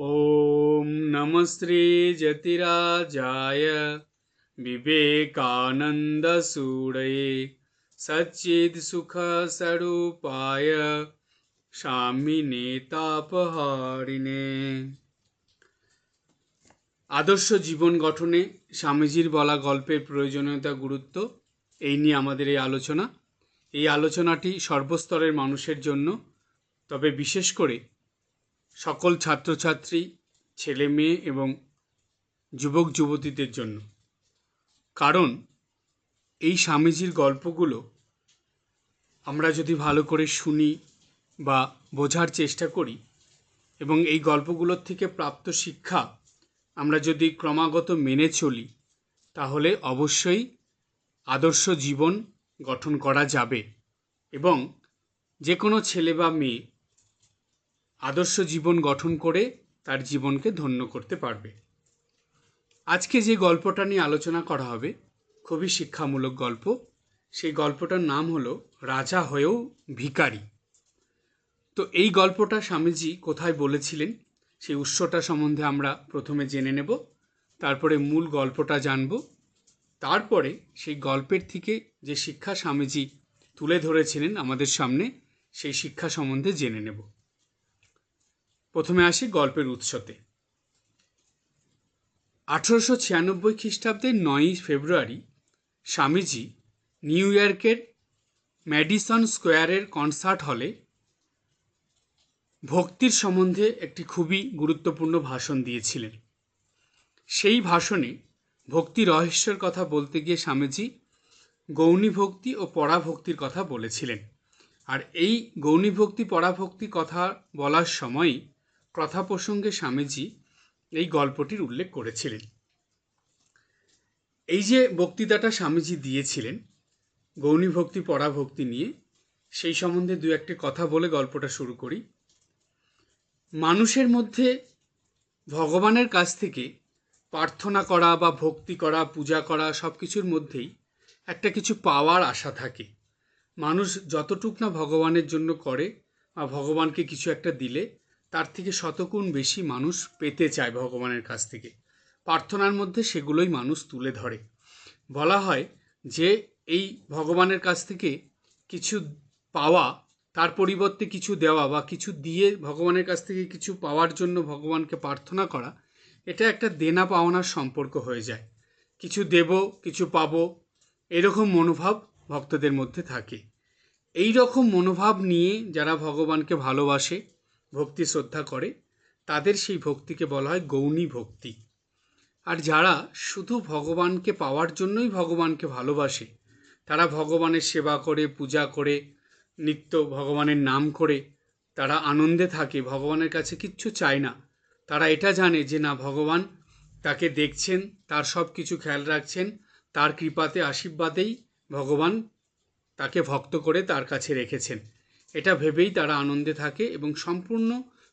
ॐ नमः श्रीजतिराजाय विवेकानन्दसूरये सच्चित्सुखस्वरूपाय স্বামীনেতাপহারিণে আদর্শ জীবন গঠনে স্বামীজির বলা গল্পের প্রয়োজনীয়তা গুরুত্ব এই নিয়ে আমাদের এই আলোচনা এই আলোচনাটি সর্বস্তরের মানুষের জন্য তবে বিশেষ করে সকল ছাত্রছাত্রী, ছেলে মেয়ে এবং যুবক যুবতীদের জন্য। কারণ, এই স্বামীজির গল্পগুলো আমরা যদি ভালো করে শুনি বা বোঝার চেষ্টা করি এবং এই গল্পগুলোর থেকে প্রাপ্ত শিক্ষা আমরা যদি ক্রমাগত মেনে চলি, তাহলে অবশ্যই আদর্শ জীবন গঠন করা যাবে এবং যে কোনো ছেলে বা মেয়ে আদর্শ জীবন গঠন করে তার জীবনকে ধন্য করতে পারবে। আজকে যে গল্পটা নিয়ে আলোচনা করা হবে, খুবই শিক্ষামূলক গল্প। সেই গল্পটার নাম হলো রাজা হয়েও ভিখারি। তো এই গল্পটা স্বামীজি কোথায় বলেছিলেন, সেই উৎসটা সম্বন্ধে আমরা প্রথমে জেনে নেব, তারপরে মূল গল্পটা জানব, তারপরে সেই গল্পের থেকে যে শিক্ষা স্বামীজি তুলে ধরেছিলেন আমাদের সামনে, সেই শিক্ষা সম্বন্ধে জেনে নেব। প্রথমে আসি গল্পের উৎসতে। আঠেরোশো ছিয়ানব্বই খ্রিস্টাব্দের নয়ই ফেব্রুয়ারি স্বামীজি নিউ ইয়র্কের ম্যাডিসন স্কোয়ারের কনসার্ট হলে ভক্তির সম্বন্ধে একটি খুবই গুরুত্বপূর্ণ ভাষণ দিয়েছিলেন। সেই ভাষণে ভক্তি রহস্যের কথা বলতে গিয়ে স্বামীজি গৌণী ভক্তি ও পরাভক্তির কথা বলেছিলেন। আর এই গৌণী ভক্তি পরাভক্তি কথা বলার সময়ই কথা প্রসঙ্গে স্বামীজি এই গল্পটির উল্লেখ করেছিলেন। এই যে বক্তৃতাটা স্বামীজি দিয়েছিলেন, গৌণী ভক্তি পরাভক্তি নিয়ে, সেই সম্বন্ধে দু একটি কথা বলে গল্পটা শুরু করি। মানুষের মধ্যে ভগবানের কাছ থেকে প্রার্থনা করা বা ভক্তি করা, পূজা করা সব কিছুর মধ্যেই একটা কিছু পাওয়ার আশা থাকে। মানুষ যতটুক না ভগবানের জন্য করে বা ভগবানকে কিছু একটা দিলে তার থেকে শতগুণ বেশি মানুষ পেতে চায় ভগবানের কাছ থেকে। প্রার্থনার মধ্যে সেগুলোই মানুষ তুলে ধরে। বলা হয় যে, এই ভগবানের কাছ থেকে কিছু পাওয়া, তার পরিবর্তে কিছু দেওয়া বা কিছু দিয়ে ভগবানের কাছ থেকে কিছু পাওয়ার জন্য ভগবানকে প্রার্থনা করা, এটা একটা দেনা পাওনার সম্পর্ক হয়ে যায়। কিছু দেব, কিছু পাবো, এরকম মনোভাব ভক্তদের মধ্যে থাকে। এই রকম মনোভাব নিয়ে যারা ভগবানকে ভালোবাসে ভক্তি শ্রদ্ধা করে, তাদের সেই ভক্তিকে বলা হয় গৌণী ভক্তি। আর যারা শুধু ভগবানকে পাওয়ার জন্যই ভগবানকে ভালোবাসে, তারা ভগবানের সেবা করে, পূজা করে, নিত্য ভগবানের নাম করে, তারা আনন্দে থাকে, ভগবানের কাছে কিচ্ছু চায় না। তারা এটা জানে যে না, ভগবান তাকে দেখছেন, তার সব কিছু খেয়াল রাখছেন, তার কৃপাতে, আশীর্বাদেই ভগবান তাকে ভক্ত করে তার কাছে রেখেছেন। এটা ভেবেই তারা আনন্দে থাকে এবং সম্পূর্ণ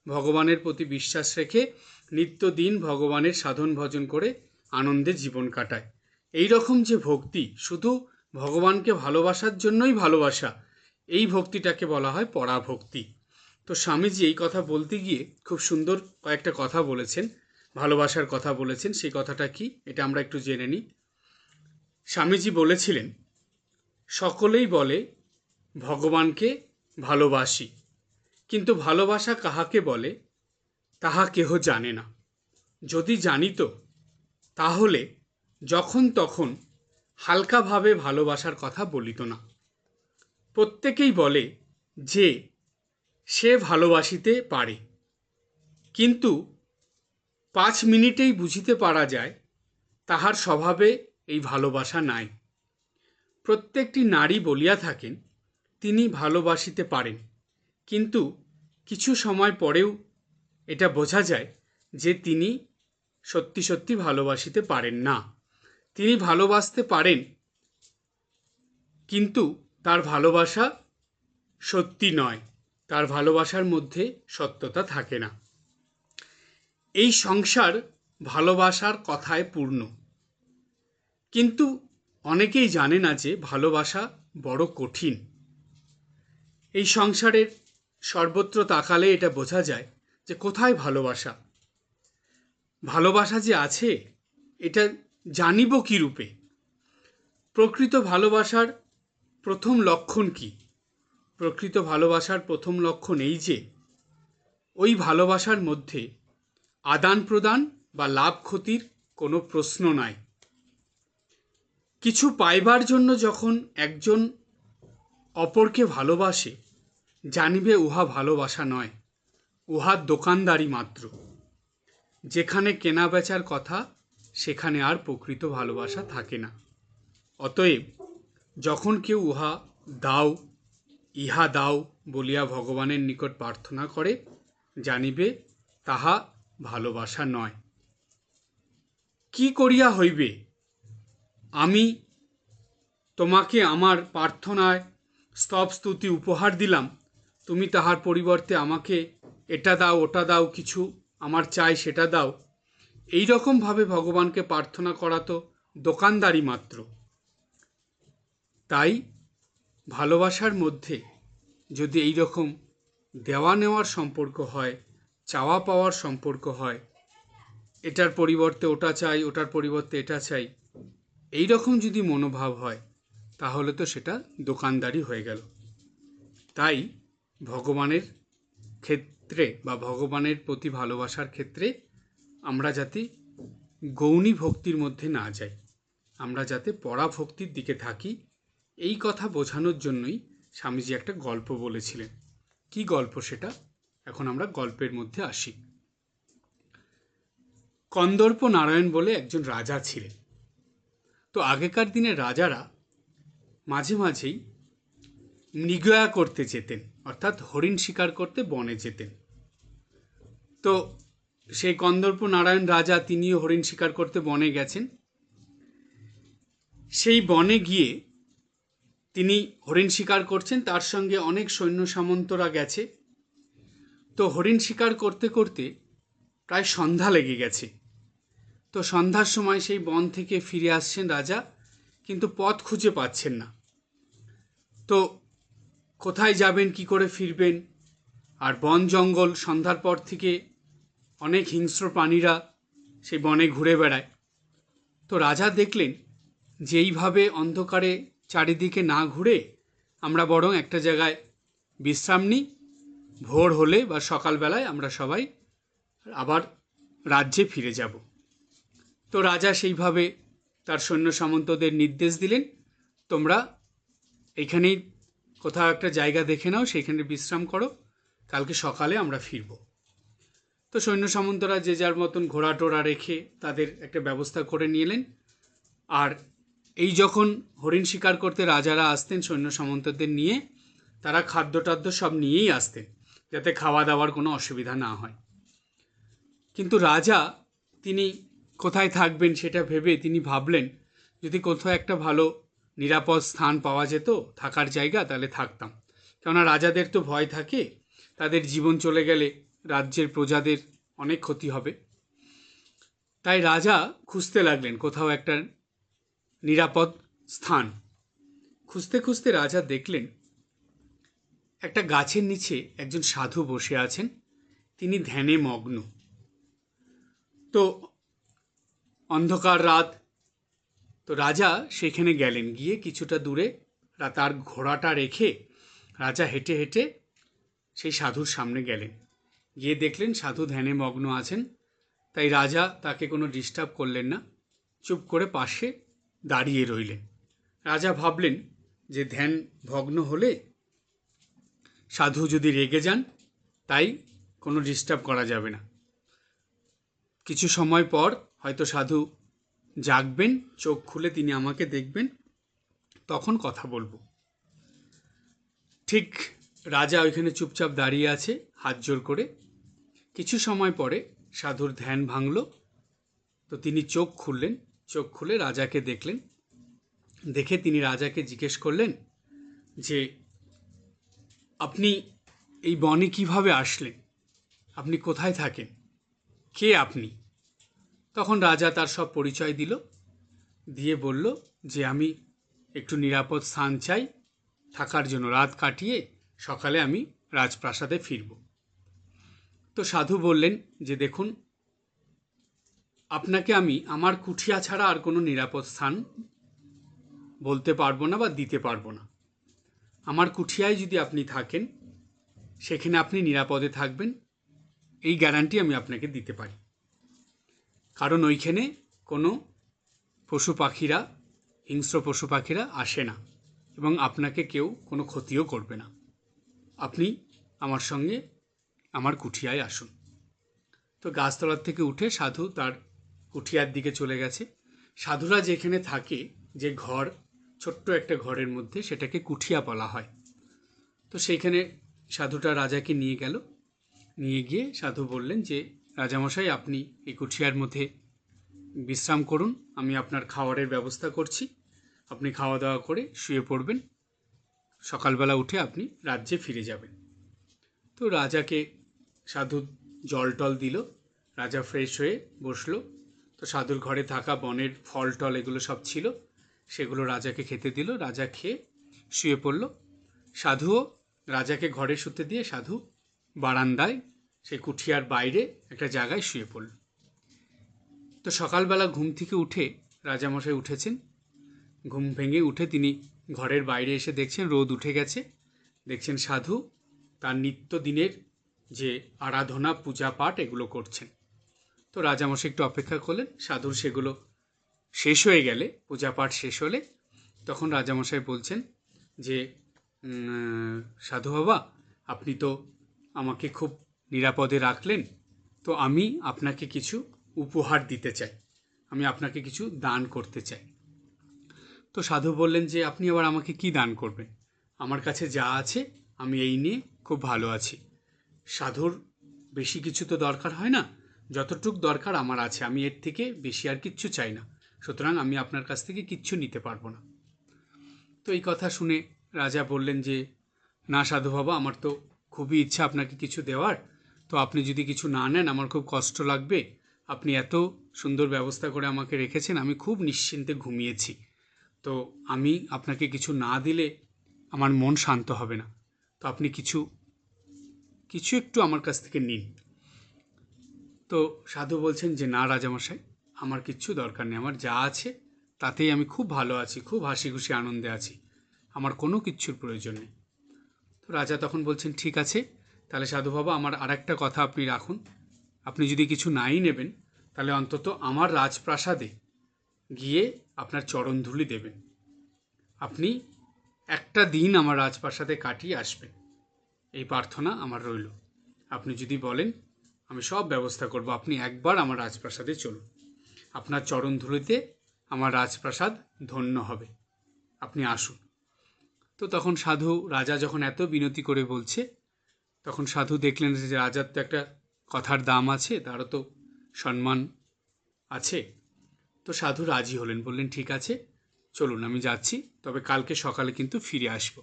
ভগবানের প্রতি বিশ্বাস রেখে নিত্যদিন ভগবানের সাধন ভজন করে আনন্দে জীবন কাটায়। এই রকম যে ভক্তি, শুধু ভগবানকে ভালোবাসার জন্যই ভালোবাসা, এই ভক্তিটাকে বলা হয় পরাভক্তি। তো স্বামীজি এই কথা বলতে গিয়ে খুব সুন্দর কয়েকটা কথা বলেছেন, ভালোবাসার কথা বলেছেন, সেই কথাটা কি এটা আমরা একটু জেনে নিই। স্বামীজি বলেছিলেন, সকলেই বলে ভগবানকে ভালোবাসি। কিন্তু ভালোবাসা কাহাকে বলে, তাহা কেহ জানে না। যদি জানিত, তাহলে যখন তখন হালকাভাবে ভালোবাসার কথা বলিত না। প্রত্যেকেই বলে যে, সে ভালোবাসিতে পারে। কিন্তু পাঁচ মিনিটেই বুঝিতে পারা যায়, তাহার স্বভাবে এই ভালোবাসা নাই। প্রত্যেকটি নারী বলিয়া থাকেন তিনি ভালোবাসিতে পারেন। কিন্তু কিছু সময় পরেও এটা বোঝা যায় যে তিনি সত্যি সত্যি ভালোবাসিতে পারেন না। তিনি ভালোবাসতে পারেন, কিন্তু তার ভালোবাসা সত্যি নয়। তার ভালোবাসার মধ্যে সত্যতা থাকে না। এই সংসার ভালোবাসার কথায় পূর্ণ। কিন্তু অনেকেই জানে না যে ভালোবাসা বড় কঠিন। এই সংসারের সর্বত্র তাকালে এটা বোঝা যায় যে কোথায় ভালোবাসা। ভালোবাসা যে আছে, এটা জানিব কি রূপে? প্রকৃত ভালোবাসার প্রথম লক্ষণ কি? প্রকৃত ভালোবাসার প্রথম লক্ষণ এই যে, ওই ভালোবাসার মধ্যে আদান প্রদান বা লাভ ক্ষতির কোনো প্রশ্ন নাই। কিছু পাইবার জন্য যখন একজন অপরকে ভালোবাসে জানিবে উহা ভালোবাসা নয় উহা দোকানদারি মাত্র। যেখানে কেনা বেচার কথা, সেখানে আর প্রকৃত ভালোবাসা থাকে না। অতএব, যখন কেউ উহা দাও, ইহা দাও বলিয়া ভগবানের নিকট প্রার্থনা করে, জানিবে তাহা ভালোবাসা নয়। কি করিয়া হইবে? আমি তোমাকে আমার প্রার্থনায় স্তব স্তুতি উপহার দিলাম তুমি তাহার পরিবর্তে আমাকে এটা দাও, ওটা দাও, কিছু আমার চাই, সেটা দাও। এই রকমভাবে ভগবানকে প্রার্থনা করা তো দোকানদারি মাত্র। তাই ভালোবাসার মধ্যে যদি এই রকম দেওয়া নেওয়ার সম্পর্ক হয়, চাওয়া পাওয়ার সম্পর্ক হয়, এটার পরিবর্তে ওটা চাই, ওটার পরিবর্তে এটা চাই, এই রকম যদি মনোভাব হয়, তাহলে তো সেটা দোকানদারি হয়ে গেল। তাই ভগবানের ক্ষেত্রে বা ভগবানের প্রতি ভালোবাসার ক্ষেত্রে আমরা যাতে গৌণী ভক্তির মধ্যে না যাই, আমরা যাতে পরা ভক্তির দিকে থাকি, এই কথা বোঝানোর জন্যই স্বামীজি একটা গল্প বলেছিলেন। কি গল্প সেটা? এখন আমরা গল্পের মধ্যে আসি। কন্দর্প নারায়ণ বলে একজন রাজা ছিলেন। তো আগেকার দিনে রাজারা মাঝে মাঝেই মৃগয়া করতে যেতেন, অর্থাৎ হরিণ শিকার করতে বনে যেতেন। তো সেই কন্দর্প নারায়ণ রাজা তিনিও হরিণ শিকার করতে বনে গেছেন। সেই বনে গিয়ে তিনি হরিণ শিকার করছেন, তার সঙ্গে অনেক সৈন্য সামন্তরা গেছে। তো হরিণ শিকার করতে করতে প্রায় সন্ধ্যা লেগে গেছে। তো সন্ধ্যার সময় সেই বন থেকে ফিরে আসছেন রাজা, কিন্তু পথ খুঁজে পাচ্ছেন না। তো কোথায় যাবেন, কি করে ফিরবেন? আর বন জঙ্গল সন্ধ্যার পর থেকে অনেক হিংস্র প্রাণীরা সেই বনে ঘুরে বেড়ায়। তো রাজা দেখলেন যে এইভাবে অন্ধকারে চারিদিকে না ঘুরে আমরা বরং একটা জায়গায় বিশ্রাম নিই, ভোর হলে বা সকালবেলায় আমরা সবাই আবার রাজ্যে ফিরে যাব। তো রাজা সেইভাবে তার সৈন্য সামন্তদের নির্দেশ দিলেন, তোমরা এখানেই কোথাও একটা জায়গা দেখে নাও সেইখানে বিশ্রাম করো। কালকে সকালে আমরা ফিরব। তো সৈন্য সামন্তরা যে যার মতন ঘোড়া টোড়া রেখে তাদের একটা ব্যবস্থা করে নিলেন। আর এই যখন হরিণ শিকার করতে রাজারা আসতেন সৈন্য সামন্তদের নিয়ে, তারা খাদ্য টাদ্য সব নিয়েই আসতেন, যাতে খাওয়া দাওয়ার কোনো অসুবিধা না হয়। কিন্তু রাজা, তিনি কোথায় থাকবেন সেটা ভেবে তিনি ভাবলেন, যদি কোথাও একটা ভালো নিরাপদ স্থান পাওয়া যেত, থাকার জায়গা তাহলে থাকতাম। কেননা রাজাদের তো ভয় থাকে, তাদের জীবন চলে গেলে রাজ্যের প্রজাদের অনেক ক্ষতি হবে। তাই রাজা খুঁজতে লাগলেন কোথাও একটা নিরাপদ স্থান। খুঁজতে খুঁজতে রাজা দেখলেন, একটা গাছের নিচে একজন সাধু বসে আছেন, তিনি ধ্যানে মগ্ন। তো অন্ধকার রাত তো রাজা সেখানে গেলেন। গিয়ে কিছুটা দূরে তার ঘোড়াটা রেখে রাজা হেঁটে হেঁটে সেই সাধুর সামনে গেলেন। গিয়ে দেখলেন সাধু ধ্যানে মগ্ন আছেন। তাই রাজা তাকে কোনো ডিস্টার্ব করলেন না। চুপ করে পাশে দাঁড়িয়ে রইলেন। রাজা ভাবলেন যে ধ্যান ভগ্ন হলে সাধু যদি রেগে যান, তাই কোনো ডিস্টার্ব করা যাবে না। কিছু সময় পর হয়তো সাধু জাগবেন, চোখ খুলে তিনি আমাকে দেখবেন, তখন কথা বলব। ঠিক রাজা ওইখানে চুপচাপ দাঁড়িয়ে আছে, হাত জোর করে। কিছু সময় পরে সাধুর ধ্যান ভাঙল, তো তিনি চোখ খুললেন, চোখ খুলে রাজাকে দেখলেন। দেখে তিনি রাজাকে জিজ্ঞেস করলেন যে, আপনি এই বনে কীভাবে আসলেন? আপনি কোথায় থাকেন? কে আপনি? তখন রাজা তার সব পরিচয় দিল, দিয়ে বলল যে আমি একটু নিরাপদ স্থান চাই, থাকার জন্য রাত কাটিয়ে সকালে আমি রাজপ্রাসাদে ফিরব। তো সাধু বললেন যে দেখুন, আপনাকে আমি আমার কুঠিয়া ছাড়া আর কোনো নিরাপদ স্থান বলতে পারব না বা দিতে পারব না। আমার কুঠিয়ায় যদি আপনি থাকেন, সেখানে আপনি নিরাপদে থাকবেন, এই গ্যারান্টি আমি আপনাকে দিতে পারি। কারণ ওইখানে কোনো পশু পাখিরা, হিংস্র পশু পাখিরা আসে না এবং আপনাকে কেউ কোনো ক্ষতিও করবে না। আপনি আমার সঙ্গে আমার কুঠিয়ায় আসুন। তো গাছতলার থেকে উঠে সাধু তার কুঠিয়ার দিকে চলে গেছে। সাধুরা যেখানে থাকে, যে ঘর, ছোট্ট একটা ঘরের মধ্যে সেটাকে কুঠিয়া বলা হয়। তো সেইখানে সাধুটা রাজাকে নিয়ে গেল। নিয়ে গিয়ে সাধু বললেন যে রাজামশাই, আপনি এই কুঠিয়ার মধ্যে বিশ্রাম করুন। আমি আপনার খাওয়ারের ব্যবস্থা করছি। আপনি খাওয়া দাওয়া করে শুয়ে পড়বেন। সকালবেলা উঠে আপনি রাজ্যে ফিরে যাবেন। তো রাজাকে সাধু জল টল দিল। রাজা ফ্রেশ হয়ে বসল। তো সাধুর ঘরে থাকা বনের ফল টল এগুলো সব ছিল। সেগুলো রাজাকে খেতে দিল। রাজা খেয়ে শুয়ে পড়ল। সাধুও রাজাকে ঘরে শুতে দিয়ে সাধু বারান্দায় সেই কুঠিয়ার বাইরে একটা জায়গায় শুয়ে পড়ল। তো সকালবেলা ঘুম থেকে উঠে রাজামশাই উঠেছেন। ঘুম ভেঙে উঠে তিনি ঘরের বাইরে এসে দেখছেন রোদ উঠে গেছে। দেখছেন সাধু তার নিত্যদিনের যে আরাধনা, পূজা পাঠ এগুলো করছেন। তো রাজামশাই একটু অপেক্ষা করলেন, সাধুর সেগুলো শেষ হয়ে গেলে, পূজা পাঠ শেষ হলে তখন রাজামশাই বলছেন যে সাধু বাবা, আপনি তো আমাকে খুব নিরাপদে রাখলেন, তো আমি আপনাকে কিছু উপহার দিতে চাই। আমি আপনাকে কিছু দান করতে চাই। তো সাধু বললেন যে, আপনি আবার আমাকে কি দান করবেন? আমার কাছে যা আছে, আমি এই নিয়ে খুব ভালো আছি। সাধুর বেশি কিছু তো দরকার হয় না, যতটুক দরকার আমার আছে। আমি এর থেকে বেশি আর কিচ্ছু চাই না। সুতরাং আমি আপনার কাছ থেকে কিচ্ছু নিতে পারব না। তো এই কথা শুনে রাজা বললেন যে, না সাধু বাবা, আমার তো খুবই ইচ্ছা আপনাকে কিছু দেওয়ার। তো আপনি যদি কিছু না নেন, আমার খুব কষ্ট লাগবে। আপনি এত সুন্দর ব্যবস্থা করে আমাকে রেখেছেন, আমি খুব নিশ্চিন্তে ঘুমিয়েছি। তো আমি আপনাকে কিছু না দিলে আমার মন শান্ত হবে না। তো আপনি কিছু কিছু একটু আমার কাছ থেকে নিন। তো সাধু বলছেন যে, না রাজামশাই, আমার কিচ্ছু দরকার নেই। আমার যা আছে, তাতেই আমি খুব ভালো আছি, খুব হাসি খুশি আনন্দে আছি। আমার কোনো কিচ্ছুর প্রয়োজন নেই। তো রাজা তখন বলছেন, ঠিক আছে তাহলে সাধু বাবা, আমার আর একটা কথা আপনি রাখুন। আপনি যদি কিছু নাই নেবেন, তাহলে অন্তত আমার রাজপ্রাসাদে গিয়ে আপনার চরণধুলি দেবেন। আপনি একটা দিন আমার রাজপ্রাসাদে কাটিয়ে আসবেন। এই প্রার্থনা আমার রইল। আপনি যদি বলেন, আমি সব ব্যবস্থা করব। আপনি একবার আমার রাজপ্রাসাদে চলুন। আপনার চরণধুলিতে আমার রাজপ্রাসাদ ধন্য হবে। আপনি আসুন। তো তখন সাধু রাজা যখন এত বিনতি করে বলছে তখন সাধু দেখলেন যে রাজার তো একটা কথার দাম আছে, তারও তো সম্মান আছে। তো সাধু রাজি হলেন, বললেন, ঠিক আছে, চলুন, আমি যাচ্ছি, তবে কালকে সকালে কিন্তু ফিরে আসব।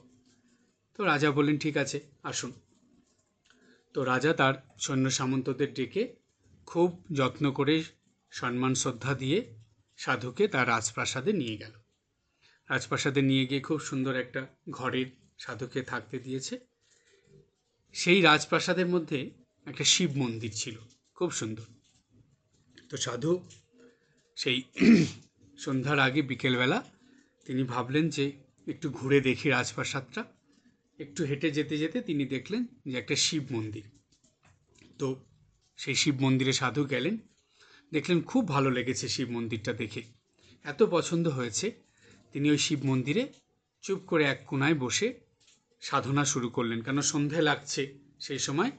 তো রাজা বললেন, ঠিক আছে, আসুন। তো রাজা তার সৈন্য সামন্তদের ডেকে খুব যত্ন করে সম্মান শ্রদ্ধা দিয়ে সাধুকে তার রাজপ্রাসাদে নিয়ে গেল। রাজপ্রাসাদে নিয়ে গিয়ে খুব সুন্দর একটা ঘরের সাধুকে থাকতে দিয়েছে। সেই রাজপ্রাসাদের মধ্যে একটা শিব মন্দির ছিল। খুব সুন্দর। তো সাধু সেই সন্ধ্যার আগে বিকেলবেলা তিনি ভাবলেন যে একটু ঘুরে দেখি রাজপ্রাসাদটা। একটু হেঁটে যেতে যেতে তিনি দেখলেন যে একটা শিব মন্দির। তো সেই শিব মন্দিরে সাধু গেলেন। দেখলেন খুব ভালো লেগেছে শিব মন্দিরটা দেখে। এত পছন্দ হয়েছে। তিনি ওই শিব মন্দিরে চুপ করে এক কোনায় বসে সাধনা শুরু করলেন। কেন সন্ধে লাগছে? সেই সময়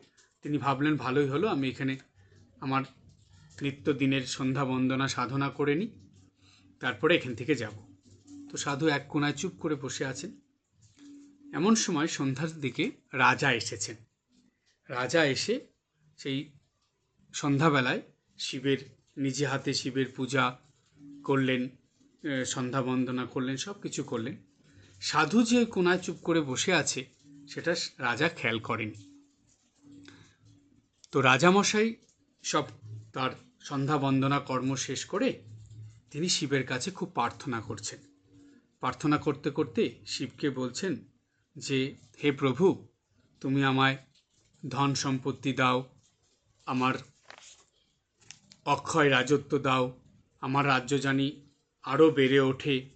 তিনি ভাবলেন, ভালোই হলো, আমি এখানে আমার নিত্যদিনের সন্ধ্যা বন্দনা সাধনা করে নিই, তারপরে এখান থেকে যাব। তো সাধু এক কোনায় চুপ করে বসে আছেন। এমন সময় সন্ধ্যার দিকে রাজা এসেছেন। রাজা এসে সেই সন্ধ্যাবেলায় শিবের, নিজে হাতে শিবের পূজা করলেন সন্ধ্যা বন্দনা করলেন সব কিছু করলেন। সাধু যে কোনায় চুপ করে বসে আছে, সেটা রাজা খেয়াল করেনি। তো রাজামশাই সব তার সন্ধ্যা বন্দনা কর্ম শেষ করে তিনি শিবের কাছে খুব প্রার্থনা করছেন। প্রার্থনা করতে করতে শিবকে বলছেন যে, হে প্রভু, তুমি আমায় ধন সম্পত্তি দাও, আমার অক্ষয় রাজত্ব দাও, আমার রাজ্য জানি আরও বেড়ে ওঠে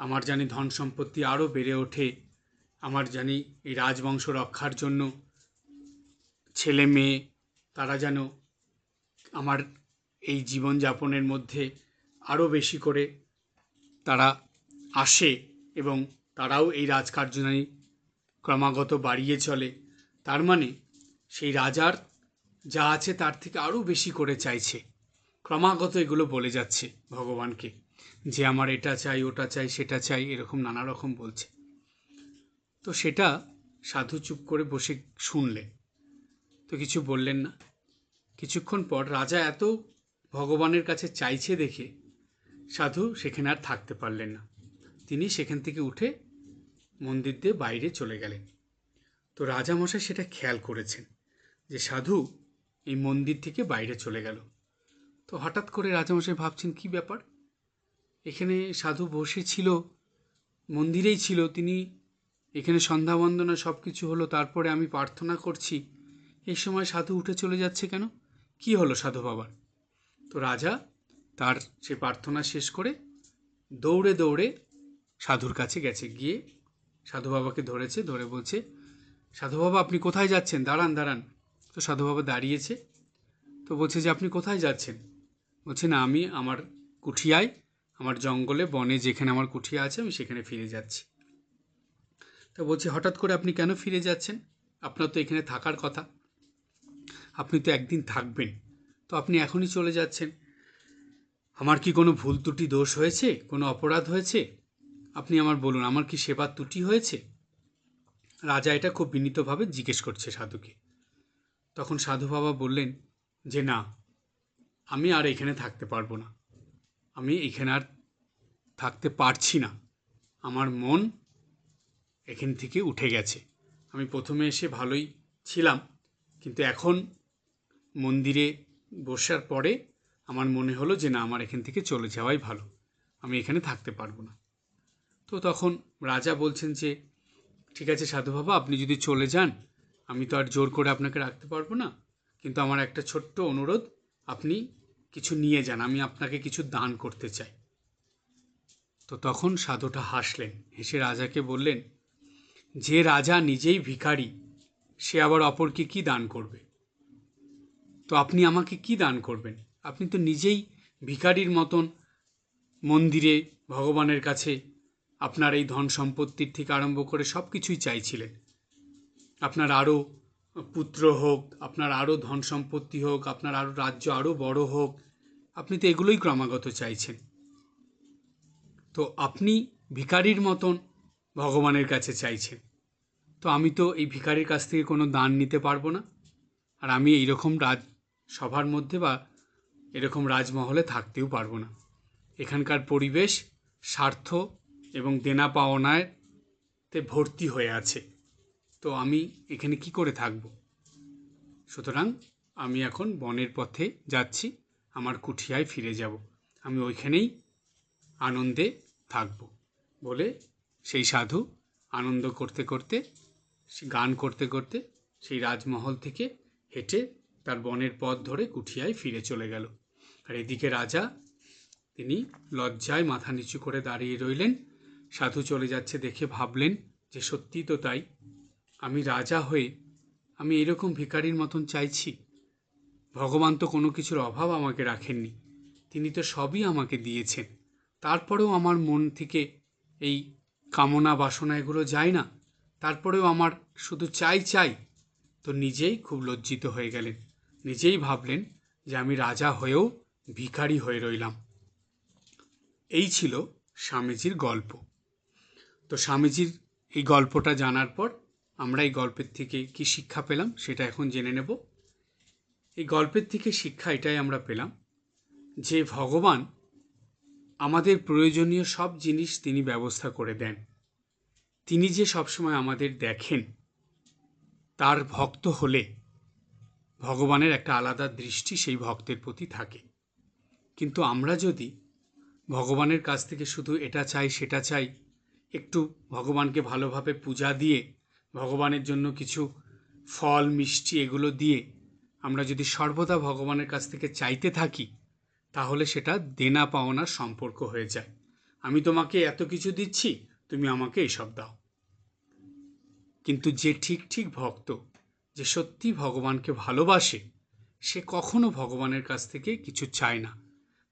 আমার জানি ধন সম্পত্তি আরও বেড়ে ওঠে। আমার জানি এই রাজবংশ রক্ষার জন্য ছেলে মেয়ে, তারা যেন আমার এই জীবনযাপনের মধ্যে আরও বেশি করে তারা আসে এবং তারাও এই রাজকার্যনারী ক্রমাগত বাড়িয়ে চলে। তার মানে সেই রাজার যা আছে তার থেকে আরও বেশি করে চাইছে। ক্রমাগত এগুলো বলে যাচ্ছে ভগবানকে। যে আমার এটা চাই, ওটা চাই, সেটা চাই, এরকম নানা রকম বলছে। তো সেটা সাধু চুপ করে বসে শুনলে। তো কিছু বললেন না। কিছুক্ষণ পর রাজা এত ভগবানের কাছে চাইছে দেখে সাধু সেখানে আর থাকতে পারলেন না। তিনি সেখান থেকে উঠে মন্দির দিয়ে বাইরে চলে গেলেন। তো রাজামশাই সেটা খেয়াল করেছেন যে সাধু এই মন্দির থেকে বাইরে চলে গেল। তো হঠাৎ করে রাজামশাই ভাবছেন, কি ব্যাপার? এখানে সাধু বসে ছিল, মন্দিরেই ছিল, তিনি এখানে সন্ধ্যা বন্দনা সব কিছু হলো, তারপরে আমি প্রার্থনা করছি। এই সময় সাধু উঠে চলে যাচ্ছে কেন? কি হলো সাধু বাবার? তো রাজা তার সে প্রার্থনা শেষ করে দৌড়ে দৌড়ে সাধুর কাছে গেছে, গিয়ে সাধু বাবাকে ধরেছে, ধরে বলছে, সাধু বাবা, আপনি কোথায় যাচ্ছেন? দাঁড়ান দাঁড়ান। তো সাধু বাবা দাঁড়িয়েছে, তো বলছে যে, আপনি কোথায় যাচ্ছেন? বলছে, না, আমি আমার কুঠিয়ায় আমার জঙ্গলে, বনে যেখানে আমার কুঠিয়া আছে, আমি সেখানে ফিরে যাচ্ছি। তো বলছি, হঠাৎ করে আপনি কেন ফিরে যাচ্ছেন? আপনার তো এখানে থাকার কথা। আপনি তো একদিন থাকবেন। তো আপনি এখনই চলে যাচ্ছেন। আমার কি কোনো ভুল ত্রুটি দোষ হয়েছে? কোনো অপরাধ হয়েছে? আপনি আমার বলুন, আমার কি সেবার ত্রুটি হয়েছে? রাজা এটা খুব বিনীতভাবে জিজ্ঞেস করছে সাধুকে। তখন সাধু বাবা বললেন, যে না, আমি আর এখানে থাকতে পারব না। আমি এখানে আর থাকতে পারছি না। আমার মন এখান থেকে উঠে গেছে। আমি প্রথমে এসে ভালোই ছিলাম, কিন্তু এখন মন্দিরে বসার পরে আমার মনে হলো যে না, আমার এখান থেকে চলে যাওয়াই ভালো। আমি এখানে থাকতে পারব না। তো তখন রাজা বলছেন যে, ঠিক আছে সাধু বাবা, আপনি যদি চলে যান, আমি তো আর জোর করে আপনাকে রাখতে পারব না। কিন্তু আমার একটা ছোট্ট অনুরোধ, আপনি কিছু নিয়ে যান, আমি আপনাকে কিছু দান করতে চাই। তো তখন সাধুটা হাসলেন, হেসে রাজাকে বললেন, যে রাজা নিজেই ভিখারি, সে আবার অপরকে কি দান করবে? তো আপনি আমাকে কি দান করবেন? আপনি তো নিজেই ভিখারির মতন মন্দিরে, ভগবানের কাছে আপনার এই ধন সম্পত্তির থেকে আরম্ভ করে সব কিছুই চাইছিলেন। আপনার আরও পুত্র হোক, আপনার আরও ধন সম্পত্তি হোক, আপনার আরও রাজ্য আরও বড় হোক, আপনি তো এগুলোই ক্রমাগত চাইছেন। তো আপনি ভিখারির মতন ভগবানের কাছে চাইছেন। তো আমি তো এই ভিখারির কাছ থেকে কোনো দান নিতে পারব না। আর আমি এইরকম রাজ, সভার মধ্যে বা এরকম রাজমহলে থাকতেও পারব না। এখানকার পরিবেশ স্বার্থ এবং দেনা পাওনায় তে ভর্তি হয়ে আছে। তো আমি এখানে কি করে থাকব? সুতরাং আমি এখন বনের পথে যাচ্ছি, আমার কুঠিয়ায় ফিরে যাব। আমি ওইখানেই আনন্দে থাকব বলে সেই সাধু আনন্দ করতে করতে গান করতে করতে সেই রাজমহল থেকে হেঁটে তার বনের পথ ধরে কুঠিয়ায় ফিরে চলে গেল। আর এদিকে রাজা, তিনি লজ্জায় মাথা নিচু করে দাঁড়িয়ে রইলেন। সাধু চলে যাচ্ছে দেখে ভাবলেন যে সত্যি তো তাই। আমি রাজা হয়ে আমি এরকম ভিখারির মতন চাইছি। ভগবান তো কোনো কিছুর অভাব আমাকে রাখেননি। তিনি তো সবই আমাকে দিয়েছেন। তারপরেও আমার মন থেকে এই কামনা বাসনা এগুলো যায় না। তারপরেও আমার শুধু চাই চাই তো নিজেই খুব লজ্জিত হয়ে গেলেন। নিজেই ভাবলেন যে আমি রাজা হয়েও ভিখারি হয়ে রইলাম। এই ছিল স্বামীজির গল্প। তো স্বামীজির এই গল্পটা জানার পর আমরা এই গল্পের থেকে কি শিক্ষা পেলাম সেটা এখন জেনে নেব। এই গল্পের থেকে শিক্ষা এটাই আমরা পেলাম যে ভগবান আমাদের প্রয়োজনীয় সব জিনিস তিনি ব্যবস্থা করে দেন। তিনি যে সবসময় আমাদের দেখেন, তার ভক্ত হলে ভগবানের একটা আলাদা দৃষ্টি সেই ভক্তের প্রতি থাকে। কিন্তু আমরা যদি ভগবানের কাছ থেকে শুধু এটা চাই, সেটা চাই, একটু ভগবানকে ভালোভাবে পূজা দিয়ে ভগবানের জন্য কিছু ফল, মিষ্টি এগুলো দিয়ে আমরা যদি সর্বদা ভগবানের কাছ থেকে চাইতে থাকি, তাহলে সেটা দেনা পাওনার সম্পর্ক হয়ে যায়। আমি তোমাকে এত কিছু দিচ্ছি, তুমি আমাকে এসব দাও। কিন্তু যে ঠিক ঠিক ভক্ত, যে সত্যি ভগবানকে ভালোবাসে, সে কখনো ভগবানের কাছ থেকে কিছু চায় না।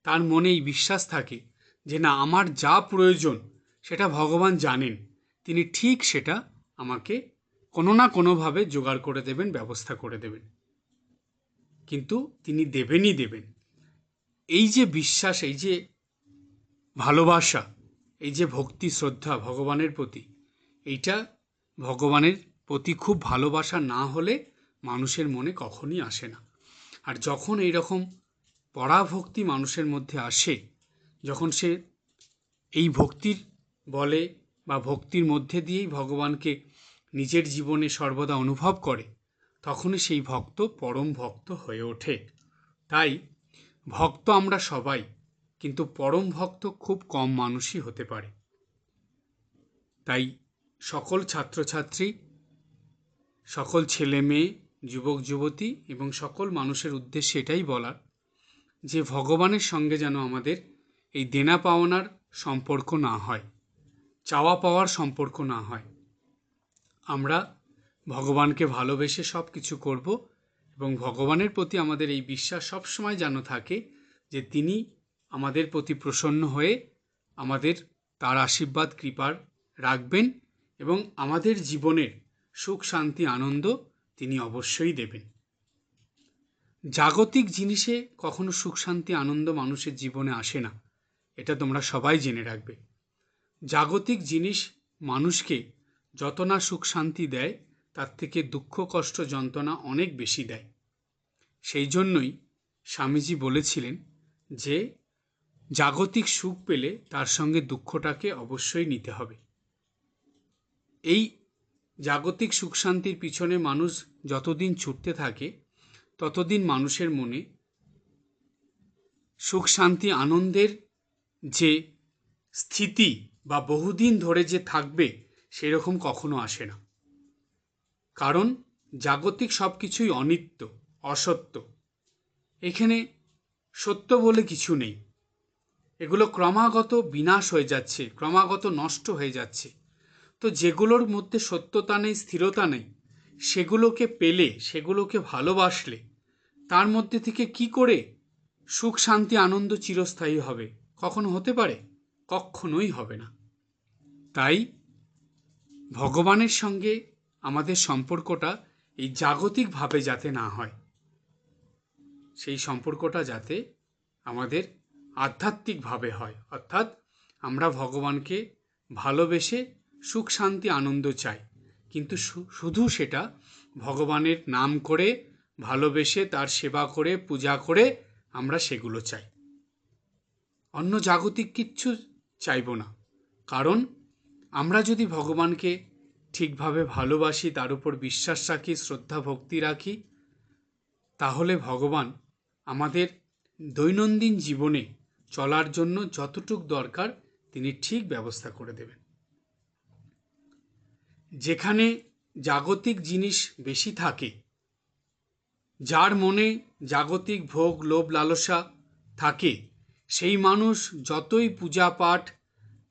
তার মনে এই বিশ্বাস থাকে যে, না, আমার যা প্রয়োজন, সেটা ভগবান জানেন। তিনি ঠিক সেটা আমাকে কোনো না কোনোভাবে জোগাড় করে দেবেন, ব্যবস্থা করে দেবেন। কিন্তু তিনি দেবেনই দেবেন। এই যে বিশ্বাস, এই যে ভালোবাসা, এই যে ভক্তি, শ্রদ্ধা ভগবানের প্রতি, এইটা ভগবানের প্রতি খুব ভালোবাসা না হলে মানুষের মনে কখনই আসে না। আর যখন এই রকম পরাভক্তি মানুষের মধ্যে আসে, যখন সে এই ভক্তির বলে বা ভক্তির মধ্যে দিয়েই ভগবানকে নিজের জীবনে সর্বদা অনুভব করে, তখনই সেই ভক্ত পরম ভক্ত হয়ে ওঠে। তাই, ভক্ত আমরা সবাই, কিন্তু পরম ভক্ত খুব কম মানুষই হতে পারে। তাই সকল ছাত্রছাত্রী, সকল ছেলে মেয়ে যুবক যুবতী এবং সকল মানুষের উদ্দেশ্যে এটাই বলার যে ভগবানের সঙ্গে যেন আমাদের এই দেনা পাওনার সম্পর্ক না হয়, চাওয়া পাওয়ার সম্পর্ক না হয়। আমরা ভগবানকে ভালোবেসে সব কিছু করব এবং ভগবানের প্রতি আমাদের এই বিশ্বাস সবসময় যেন থাকে যে তিনি আমাদের প্রতি প্রসন্ন হয়ে আমাদের তার আশীর্বাদ, কৃপার রাখবেন এবং আমাদের জীবনের সুখ, শান্তি, আনন্দ তিনি অবশ্যই দেবেন। জাগতিক জিনিসে কখনো সুখ, শান্তি, আনন্দ মানুষের জীবনে আসে না, এটা তোমরা সবাই জেনে রাখবে। জাগতিক জিনিস মানুষকে যত না সুখ শান্তি দেয়, তার থেকে দুঃখ, কষ্ট, যন্ত্রণা অনেক বেশি দেয়। সেই জন্যই স্বামীজি বলেছিলেন যে, জাগতিক সুখ পেলে তার সঙ্গে দুঃখটাকে অবশ্যই নিতে হবে। এই জাগতিক সুখ শান্তির পিছনে মানুষ যতদিন ছুটতে থাকে, ততদিন মানুষের মনে সুখ শান্তি আনন্দের যে স্থিতি বা বহুদিন ধরে যে থাকবে সেরকম কখনো আসে না। কারণ জাগতিক সব কিছুই অনিত্য, অসত্য। এখানে সত্য বলে কিছু নেই। এগুলো ক্রমাগত বিনাশ হয়ে যাচ্ছে, ক্রমাগত নষ্ট হয়ে যাচ্ছে। তো যেগুলোর মধ্যে সত্যতা নেই, স্থিরতা নেই, সেগুলোকে পেলে, সেগুলোকে ভালোবাসলে, তার মধ্যে থেকে কি করে সুখ, শান্তি, আনন্দ চিরস্থায়ী হবে? কখনো হতে পারে? কখনোই হবে না। তাই ভগবানের সঙ্গে আমাদের সম্পর্কটা এই জাগতিকভাবে যাতে না হয়, সেই সম্পর্কটা যাতে আমাদের আধ্যাত্মিকভাবে হয়। অর্থাৎ আমরা ভগবানকে ভালোবেসে সুখ, শান্তি, আনন্দ চাই, কিন্তু শুধু সেটা ভগবানের নাম করে, ভালোবেসে তার সেবা করে, পূজা করে আমরা সেগুলো চাই। অন্য জাগতিক কিচ্ছু চাইব না, কারণ আমরা যদি ভগবানকে ঠিকভাবে ভালোবাসি, তার উপর বিশ্বাস রাখি, শ্রদ্ধা, ভক্তি রাখি, তাহলে ভগবান আমাদের দৈনন্দিন জীবনে চলার জন্য যতটুক দরকার, তিনি ঠিক ব্যবস্থা করে দেবেন। যেখানে জাগতিক জিনিস বেশি থাকে, যার মনে জাগতিক ভোগ, লোভ, লালসা থাকে, সেই মানুষ যতই পূজা পাঠ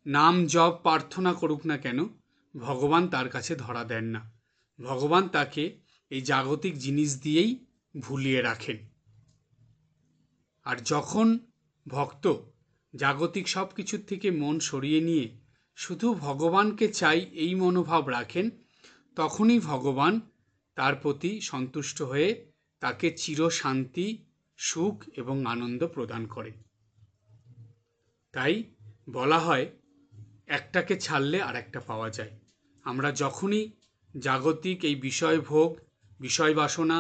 নাম জপ প্রার্থনা করুক না কেন, ভগবান তার কাছে ধরা দেন না। ভগবান তাকে এই জাগতিক জিনিস দিয়েই ভুলিয়ে রাখেন। আর যখন ভক্ত জাগতিক সব কিছুর থেকে মন সরিয়ে নিয়ে শুধু ভগবানকে চাই এই মনোভাব রাখেন, তখনই ভগবান তার প্রতি সন্তুষ্ট হয়ে তাকে চির শান্তি, সুখ এবং আনন্দ প্রদান করে তাই বলা হয় একটাকে ছাড়লে আর একটা পাওয়া যায়। আমরা যখনই জাগতিক এই বিষয় ভোগ বিষয় বাসনা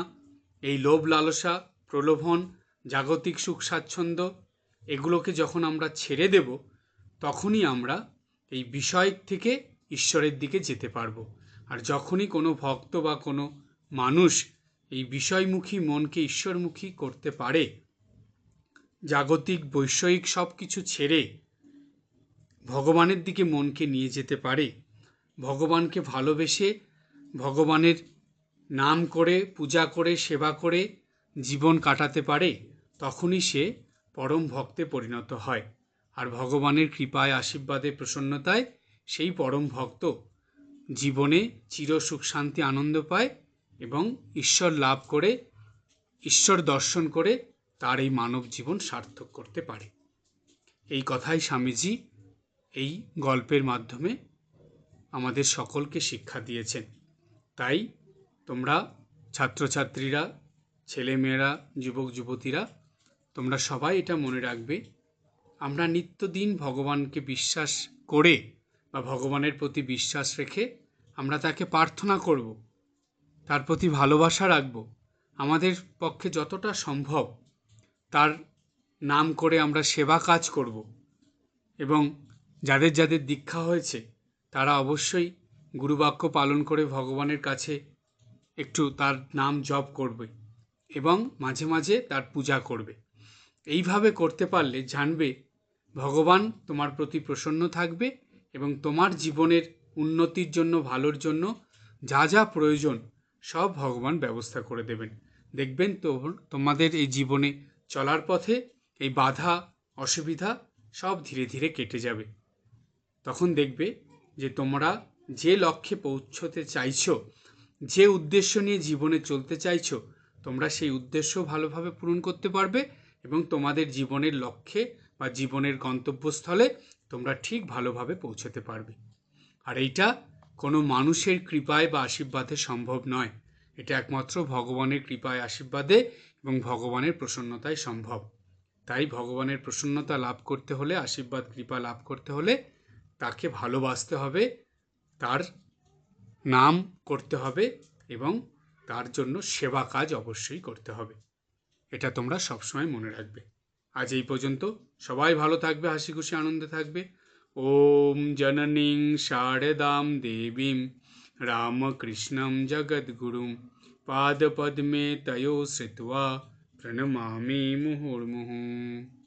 এই লোভ লালসা প্রলোভন, জাগতিক সুখ স্বাচ্ছন্দ্য এগুলোকে যখন আমরা ছেড়ে দেব, তখনই আমরা এই বিষয় থেকে ঈশ্বরের দিকে যেতে পারব। আর যখনই কোনো ভক্ত বা কোনো মানুষ এই বিষয়মুখী মনকে ঈশ্বরমুখী করতে পারে, জাগতিক, বৈষয়িক সব কিছু ছেড়ে ভগবানের দিকে মনকে নিয়ে যেতে পারে। ভগবানকে ভালোবেসে ভগবানের নাম করে, পূজা করে, সেবা করে জীবন কাটাতে পারে, তখনই সে পরম ভক্তে পরিণত হয়। আর ভগবানের কৃপায়, আশীর্বাদে, প্রসন্নতায় সেই পরম ভক্ত জীবনে চির সুখ, শান্তি, আনন্দ পায় এবং ঈশ্বর লাভ করে, ঈশ্বর দর্শন করে তার এই মানব জীবন সার্থক করতে পারে। এই কথাই স্বামীজি এই গল্পের মাধ্যমে আমাদের সকলকে শিক্ষা দিয়েছেন। তাই তোমরা ছাত্রছাত্রীরা, ছেলেমেয়েরা, যুবক, যুবতীরা, তোমরা সবাই এটা মনে রাখবে, আমরা নিত্যদিন ভগবানকে বিশ্বাস করে বা ভগবানের প্রতি বিশ্বাস রেখে আমরা তাকে প্রার্থনা করব, তার প্রতি ভালোবাসা রাখব, আমাদের পক্ষে যতটা সম্ভব তার নাম করে আমরা সেবা কাজ করব এবং যাদের যাদের দীক্ষা হয়েছে, তারা অবশ্যই গুরুবাক্য পালন করে ভগবানের কাছে একটু তার নাম জপ করবে এবং মাঝে মাঝে তার পূজা করবে। এইভাবে করতে পারলে জানবে, ভগবান তোমার প্রতি প্রসন্ন থাকবে এবং তোমার জীবনের উন্নতির জন্য, ভালোর জন্য যা যা প্রয়োজন সব ভগবান ব্যবস্থা করে দেবেন। দেখবেন তো তোমাদের এই জীবনে চলার পথে এই বাধা, অসুবিধা সব ধীরে ধীরে কেটে যাবে। তখন দেখবে যে তোমরা যে লক্ষ্যে পৌঁছতে চাইছো, যে উদ্দেশ্য নিয়ে জীবনে চলতে চাইছো, তোমরা সেই উদ্দেশ্য ভালোভাবে পূরণ করতে পারবে এবং তোমাদের জীবনের লক্ষ্যে বা জীবনের গন্তব্যস্থলে তোমরা ঠিক ভালোভাবে পৌঁছতে পারবে। আর এইটা কোনো মানুষের কৃপায় বা আশীর্বাদে সম্ভব নয়। এটা একমাত্র ভগবানের কৃপায়, আশীর্বাদে এবং ভগবানের প্রসন্নতায় সম্ভব। তাই ভগবানের প্রসন্নতা লাভ করতে হলে, আশীর্বাদ, কৃপা লাভ করতে হলে তাকে ভালোবাসতে হবে, তার নাম করতে হবে এবং তার জন্য সেবা কাজ অবশ্যই করতে হবে। এটা তোমরা সবসময় মনে রাখবে। আজ এই পর্যন্ত। সবাই ভালো থাকবে হাসি খুশি আনন্দে থাকবে। ওম জননীং শারদাম দেবীম রামকৃষ্ণম জগদ্গুরুম পাদপদ্মে তয়ো শ্রিত্বা প্রণমামি মুহুর্মুহুঃ।